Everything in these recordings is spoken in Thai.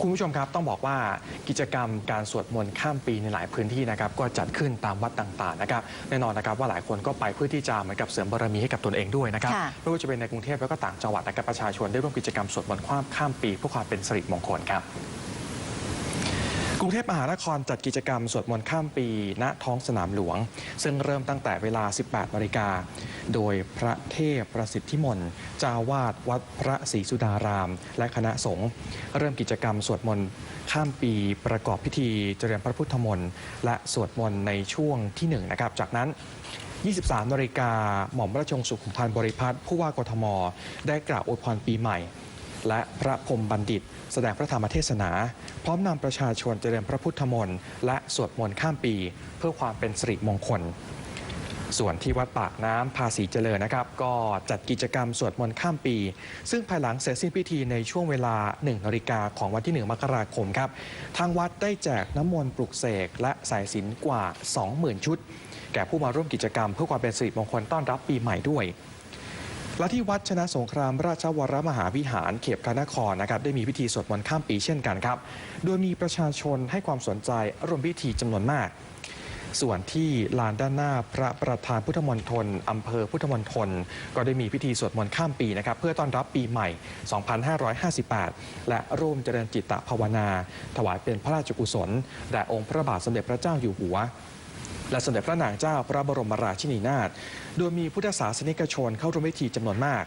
คุณผู้ชมครับต้องบอกว่ากิจกรรมการสวดมนต์ข้ามปีในหลายพื้นที่นะครับก็จัดขึ้นตามวัดต่างๆนะครับแน่นอนนะครับว่าหลายคนก็ไปเพื่อที่จะเหมือนกับเสริมบารมีให้กับตนเองด้วยนะครับค่ะไม่ว่าจะเป็นในกรุงเทพแล้วก็ต่างจังหวัดนะครับประชาชนได้ร่วมกิจกรรมสวดมนต์ข้ามข้ามปีเพื่อความเป็นสิริมงคลครับ กรุงเทพมหานครจัดกิจกรรมสวดมนต์ข้ามปี ณท้องสนามหลวง ซึ่งเริ่มตั้งแต่เวลา 18นาฬิกา โดยพระเทพประสิทธิมนต์เจ้าวาดวัดพระศรีสุดาราม และคณะสงฆ์เริ่มกิจกรรมสวดมนต์ข้ามปีประกอบพิธีเจริญพระพุทธมนต์และสวดมนต์ในช่วงที่หนึ่งนะครับจากนั้น23นาฬิกาหม่อมราชวงศ์สุขุมพันธ์บริพัตรผู้ว่ากทม ได้กล่าวอวยพรปีใหม่ และพระพรมบัณฑิต แสดงพระธรรมเทศนา พร้อมนำประชาชนเจริญพระพุทธมนต์และสวดมนต์ข้ามปี เพื่อความเป็นสิริมงคล ส่วนที่วัดปากน้ำภาษีเจริญนะครับ ก็จัดกิจกรรมสวดมนต์ข้ามปี ซึ่งภายหลังเสร็จสิ้นพิธีในช่วงเวลา1นาฬิกาของวันที่ 1 มกราคมครับ ทางวัดได้แจกน้ำมนต์ปลุกเสกและสายสิญจนกว่า 20,000 ชุด แก่ผู้มาร่วมกิจกรรมเพื่อความเป็นสิริมงคลต้อนรับปีใหม่ด้วย และที่วัดชนะสงครามราชวรมหาวิหารเขตพระนครนะครับได้มีพิธีสวดมนต์ข้ามปีเช่นกันครับ โดยมีประชาชนให้ความสนใจร่วมพิธีจำนวนมาก ส่วนที่ลานด้านหน้าพระประธานพุทธมณฑลอำเภอพุทธมณฑลก็ได้มีพิธีสวดมนต์ข้ามปีนะครับเพื่อต้อนรับปีใหม่ 2558 และร่วมเจริญจิตตภาวนา ถวายเป็นพระราชกุศลแด่องค์พระบาทสมเด็จพระเจ้าอยู่หัว และสมเด็จพระนางเจ้าพระบรมราชินีนาถโดยมีพุทธศาสนิกชนเข้าร่วมพิธีจำนวนมาก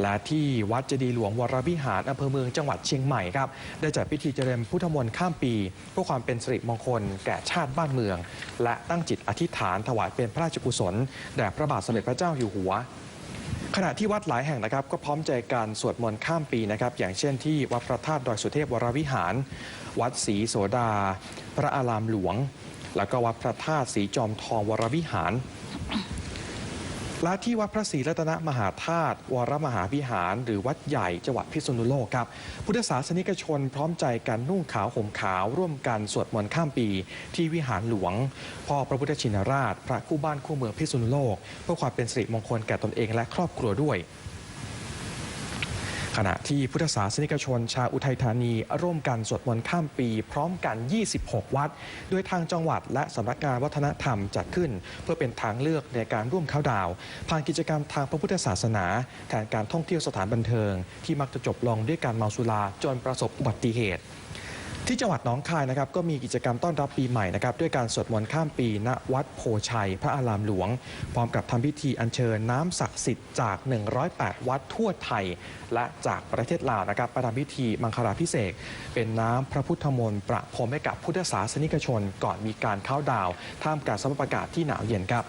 และที่วัดเจดีหลวงวรวิหารอำเภอเมืองจังหวัดเชียงใหม่ครับ ได้จัดพิธีเจริญพุทธมนต์ข้ามปี เพื่อความเป็นสิริมงคลแก่ชาติบ้านเมือง และตั้งจิตอธิษฐานถวายเป็นพระราชกุศลแด่พระบาทสมเด็จพระเจ้าอยู่หัวขณะที่วัดหลายแห่งนะครับก็พร้อมใจการสวดมนต์ข้ามปีนะครับอย่างเช่นที่วัดพระธาตุดอยสุเทพวรวิหาร วัดศรีโสดา พระอารามหลวง แล้วก็วัดพระธาตุสีจอมทองวรวิหาร และที่วัดพระศรีรัตนมหาธาตุวรมหาวิหาร หรือวัดใหญ่จังหวัดพิษณุโลกครับ พุทธศาสนิกชนพร้อมใจกันนุ่งขาวห่มขาว ร่วมกันสวดมนต์ข้ามปี ที่วิหารหลวง พ่อพระพุทธชินราช พระคู่บ้านคู่เมืองพิษณุโลก เพื่อความเป็นสิริมงคลแก่ตนเองและครอบครัวด้วย ขณะที่พุทธศาสนิกชน ชาวอุทัยธานี ร่วมกันสวดมนต์ข้ามปี พร้อมกัน 26 วัด โดยทางจังหวัดและสำนักงานวัฒนธรรมจัดขึ้น เพื่อเป็นทางเลือกในการร่วมเข้าดาว ผ่านกิจกรรมทางพระพุทธศาสนาแทนการท่องเที่ยวสถานบันเทิง ที่มักจะจบลงด้วยการเมาสุราจนประสบอุบัติเหตุ ที่จังหวัดหนองคายนะครับก็มีกิจกรรมต้อนรับปีใหม่นะครับด้วยการสวดมนต์ข้ามปีณวัดโพชัย พระอารามหลวง พร้อมกับทำพิธีอัญเชิญน้ำศักดิ์สิทธิ์จาก 108 วัดทั่วไทย และจากประเทศลาวนะครับประทำพิธีมังคลาพิเศษเป็นน้ำพระพุทธมนต์ประพรมให้กับพุทธศาสนิกชน ก่อนมีการเข้าดาว ท่ามกลางสภาพอากาศที่หนาวเย็นครับ